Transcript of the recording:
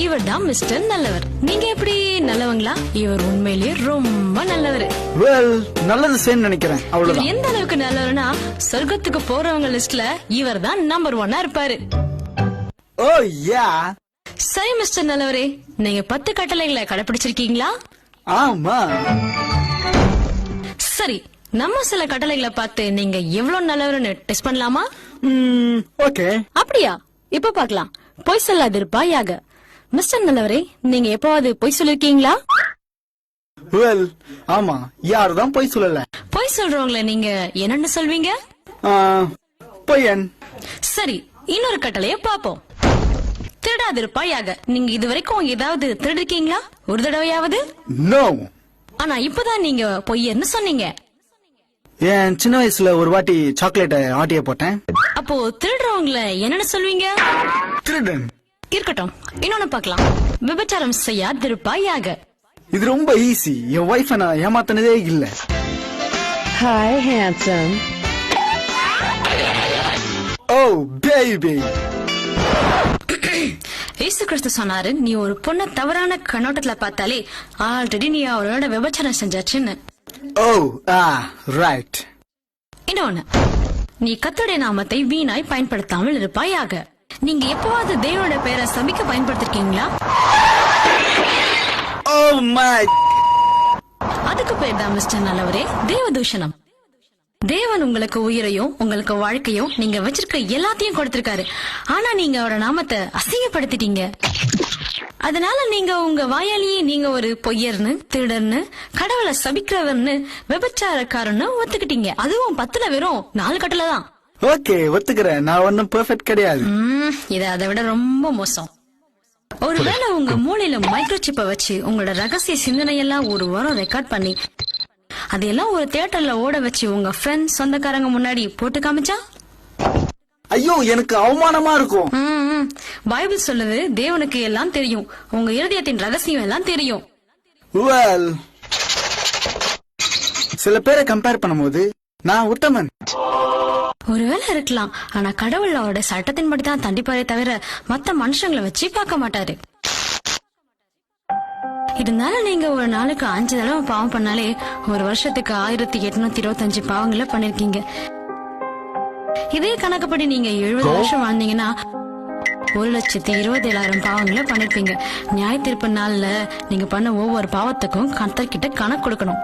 இவர் தான் மிஸ்டர் நல்லவர். நீங்க எப்படி நல்லவங்களா? இவர் உண்மையிலேயே ரொம்ப நல்லவர். வெல் நல்லது செய்யணும்னு நினைக்கிறேன். இவர் அவ்வளவுதான் எந்த அளவுக்கு நல்லவர்னா சொர்க்கத்துக்கு போறவங்க லிஸ்ட்ல இவர் தான் நம்பர் ஒன்னா இருப்பாரு. ஓ யா சரி மிஸ்டர் நல்லவரே. நீங்க பத்து கட்டளைகளை கடைபிடிச்சிருக்கீங்களா ஆமா. சரி நம்ம சில கட்டளைகளை பார்த்து நீங்க எவ்வளவு நல்லவர்னு டெஸ்ட் பண்ணலாமா? ஓகே அப்படியா? இப்ப பார்க்கலாம். பொய் சொல்லாதிருப்பாயாக மிஸ்டர் நல்லவரே நீங்க எப்பவாவது பொய் சொல்லிருக்கீங்களா? வெல் ஆமா யாரு தான் போய் சொல்லல. பொய் சொல்றவங்கள நீங்க என்னன்னு சொல்வீங்க? பொய்யன். சரி இன்னொரு கட்டளைய பாப்போம் திருடாதிருப்பாயாக நீங்க இது வரைக்கும் ஏதாவது திருடிருக்கீங்களா? ஒரு தடவையாவது? நோ ஆனா இப்பதான் நீங்க பொய்யர்னு சொன்னீங்க. என் சின்ன வயசுல ஒரு வாட்டி சாக்லேட்டை ஆட்டிய போட்டேன். அப்போ திருடுறவங்கள என்னன்னு சொல்வீங்க? திருடன். இருக்கட்டும் இன்னொன்னு பார்க்கலாம். விபச்சாரம் செய்யாதிருப்பாயாக இது ரொம்ப ஈஸி என் ஒய்ஃபை நான் ஏமாத்தினதே இல்ல. Hi, handsome. ஓ பேபி இயேசு கிறிஸ்து சொன்னாரு நீ ஒரு பொண்ண தவறான கண்ணோட்டத்துல பார்த்தாலே ஆல்ரெடி நீ அவரோட விபச்சாரம் செஞ்சாச்சுன்னு. ஓ ஆ ரைட் இன்னொன்னு நீ கத்துடைய நாமத்தை வீணாய் பயன்படுத்தாமல் இருப்பாயாக. நீங்க எப்பவாவது தேவனோட பேரை சபிக்க பயன்படுத்திருக்கீங்களா? மை அதுக்கு பேர் தான் மிஸ்டர் நல்லவரே தேவதூஷணம். தேவன் உங்களுக்கு உயிரையும் உங்களுக்கு வாழ்க்கையும் நீங்க வச்சிருக்க எல்லாத்தையும் கொடுத்திருக்காரு. ஆனா நீங்க அவரோட நாமத்தை அசிங்கப்படுத்திட்டீங்க. அதனால நீங்க உங்க வாயாலேயே நீங்க ஒரு பொய்யர்னு திருடர்னு கடவுளை சபிக்கிறவர்னு விபச்சாரக்காரன்னு ஒத்துக்கிட்டீங்க. அதுவும் பத்துல வெறும் நாலு கட்டல தான் ஓகே ஒத்துக்கிறேன். நான் ஒன்னும் பெர்ஃபெக்ட் கிடையாது. உம், இது அதை விட ரொம்ப மோசம். ஒருவேளை உங்க மூளையில மைக்ரோசிப்ப வச்சு உங்களோட ரகசிய சிந்தனையெல்லாம் ஒரு வாரம் ரெக்கார்ட் பண்ணி அதையெல்லாம் ஒரு தியேட்டர்ல ஓட வச்சு உங்க ஃப்ரெண்ட்ஸ் சொந்தக்காரங்க முன்னாடி போட்டு காமிச்சா? ஐயோ எனக்கு அவமானமா இருக்கும். ம், ம். பைபிள் சொல்லுது தேவனுக்கு எல்லாம் தெரியும். உங்க இருதயத்தின் ரகசியம் எல்லாம் தெரியும். வெல் சில பேரை கம்பேர் பண்ணும்போது நான் உத்தமன். ஒருவேளை இருக்கலாம். ஆனா கடவுள் அவரோட சட்டத்தின்படி தான் தண்டிப்பாரே தவிர மத்த மனுஷங்களை வச்சு பார்க்க மாட்டாரு. இருந்தாலும் நீங்க ஒரு நாளுக்கு அஞ்சு தடவை பாவம் பண்ணாலே ஒரு வருஷத்துக்கு ஆயிரத்தி எட்நூத்தி இருபத்தஞ்சு பாவங்களை பண்ணிருக்கீங்க. இதே கணக்குப்படி நீங்க எழுபது வருஷம் வாழ்ந்தீங்கன்னா ஒரு லட்சத்தி இருபது ஏழாயிரம் பாவங்களை பண்ணிருப்பீங்க. நியாய தீர்ப்பு நாள்ல நீங்க பண்ண ஒவ்வொரு பாவத்துக்கும் கர்த்தர்கிட்ட கணக்கு கொடுக்கணும்.